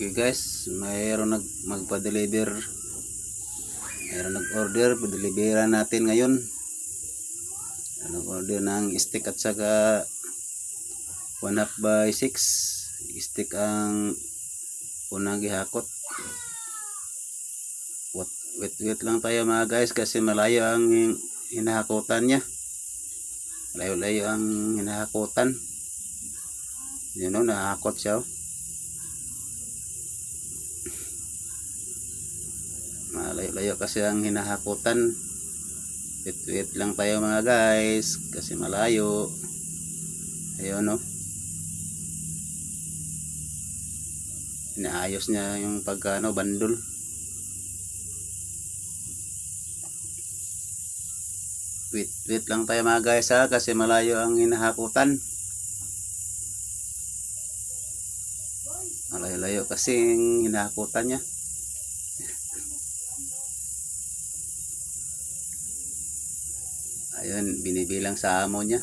Okay guys, mayroon nag magpa-deliver. Mayroon nag-order, pa-deliveran natin ngayon. Nag-order ng stick at saka 1 half by 6. Stick ang unang gihakot. Wait, wait, wait lang tayo mga guys kasi malayo ang hin- hinahakutan niya. Layo-layo ang hinahakutan. Yun o, nahakot siya oh. Malayo-layo kasi ang hinahakutan. Wait wait lang tayo mga guys kasi malayo. Ayun no? Inaayos niya yung pagkano bandol. Wait wait lang tayo mga guys ha kasi malayo ang hinahakutan. Malayo-layo kasi ang hinahakutan niya ayun binibilang sa amo niya.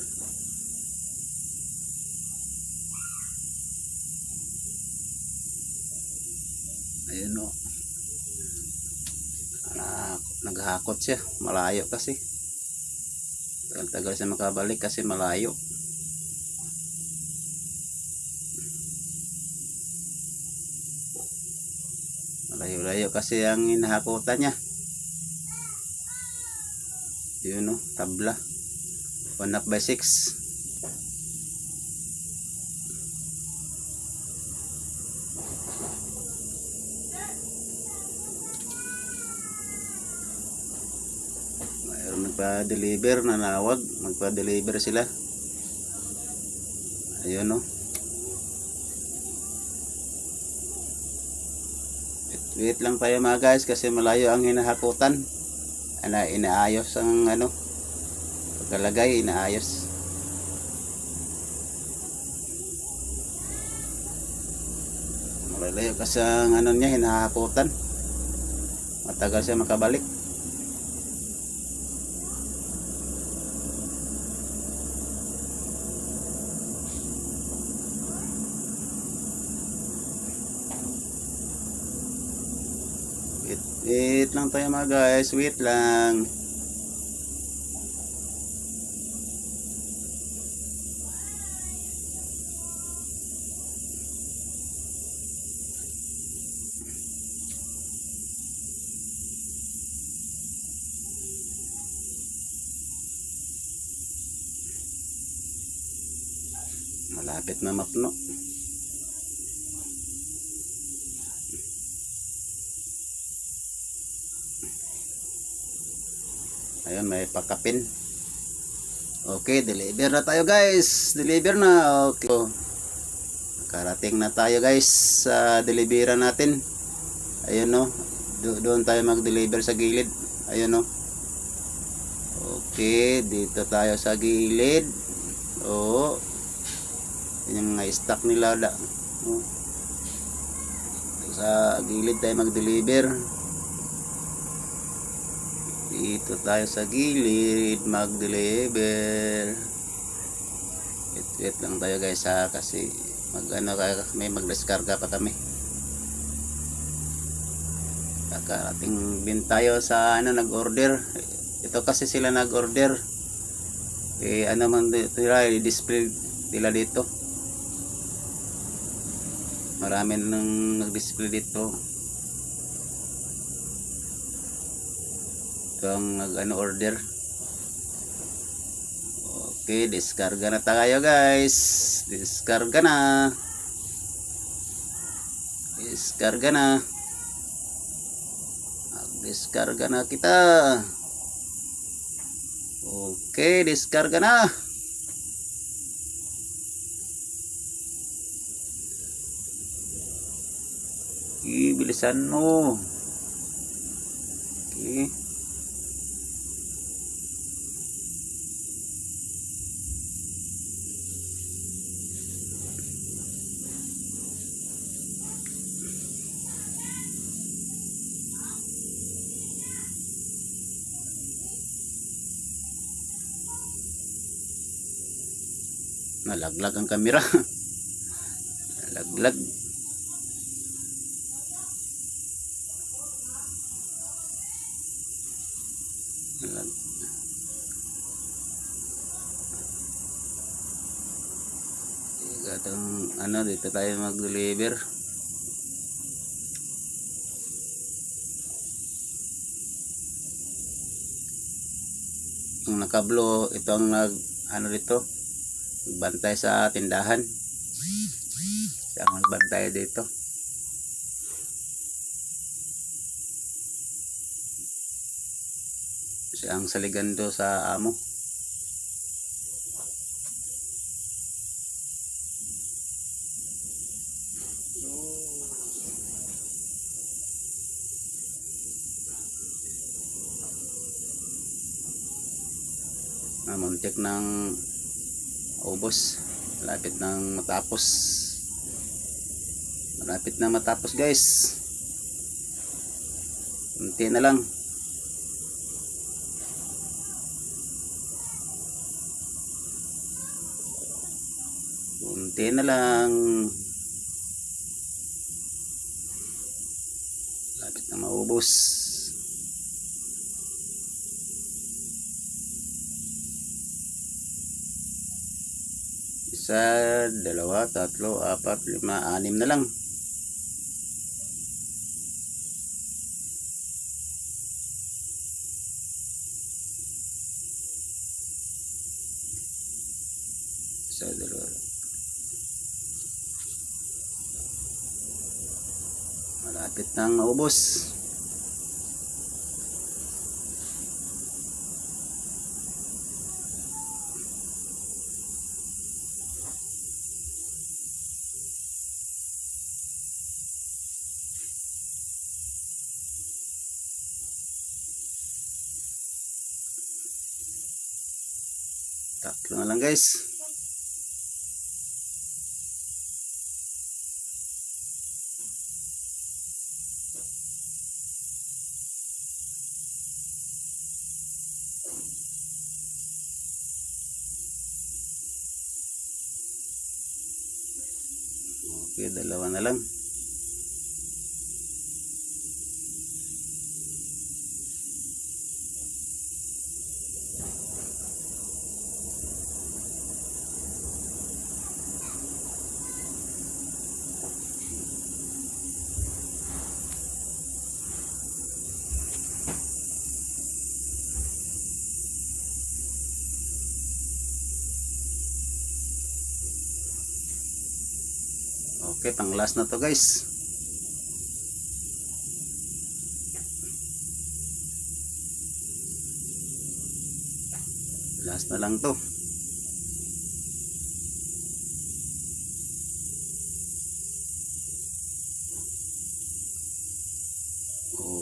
Ayun o Anak, naghakot siya. Malayo kasi. Tagal-tagal siya makabalik kasi malayo. Malayo-layo kasi ang hinahakutan niya yun no, tabla. 1 half by 6 mayroon nagpa-deliver na nawag magpa-deliver sila. Ayun no? Wait, wait lang tayo mga guys kasi malayo ang hinahakutan ana inaayos ang ano pagkalagay inaayos. Malalayo kasi ang ano niya hinahakutan matagal siya makabalik wait, lang tayo mga guys wait lang. Malapit na mapno ayun may pakapin okay deliver na tayo guys. Deliver na. Okay. Nakarating na tayo guys sa deliveran natin. Ayun no. Do- doon tayo mag deliver sa gilid. Ayun no. Okay dito tayo sa gilid. Oo. Yun yung mga stock nila. Oh. sa gilid tayo mag deliver dito tayo sa gilid mag-deliver. Wait, wait lang tayo guys ha kasi mag ano kami mag-deskarga pa kami. Kakarating din tayo sa ano nag-order. Ito kasi sila nag-order. Eh ano man nila i-display nila dito. Marami nang nag-display dito. Ito ang nag ano order. Okay diskarga na tayo guys. Diskarga na diskarga na diskarga na kita. Okay diskarga na Okay, bilisan mo. Okay. nalaglag ang kamera. Nalaglag. Nalag Gatong, ano dito tayo mag deliver ang nakablo ito ang nag ano dito? Bantay sa tindahan. Siya magbantay dito. Siya ang saligando sa amo. na muntik ng ubos malapit ng matapos. Malapit na matapos guys. Unti na lang. Unti na lang. Malapit na maubos isa, dalawa, tatlo, apat, lima, anim na lang. Isa, dalawa. Malapit nang maubos. Tatlo na lang guys. Okay, dalawa na lang. Okay, pang last na to guys. Last na lang to.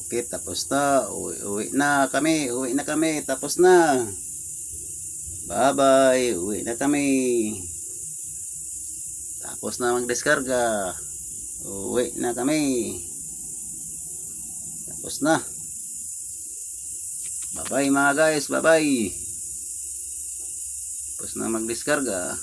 Okay, tapos na. Uwi, uwi na kami. Uwi na kami. Tapos na. Bye-bye. Uwi na kami. Tapos na magdeskarga. Uwi na kami. Tapos na. Bye-bye mga guys. Bye-bye. Tapos na magdeskarga.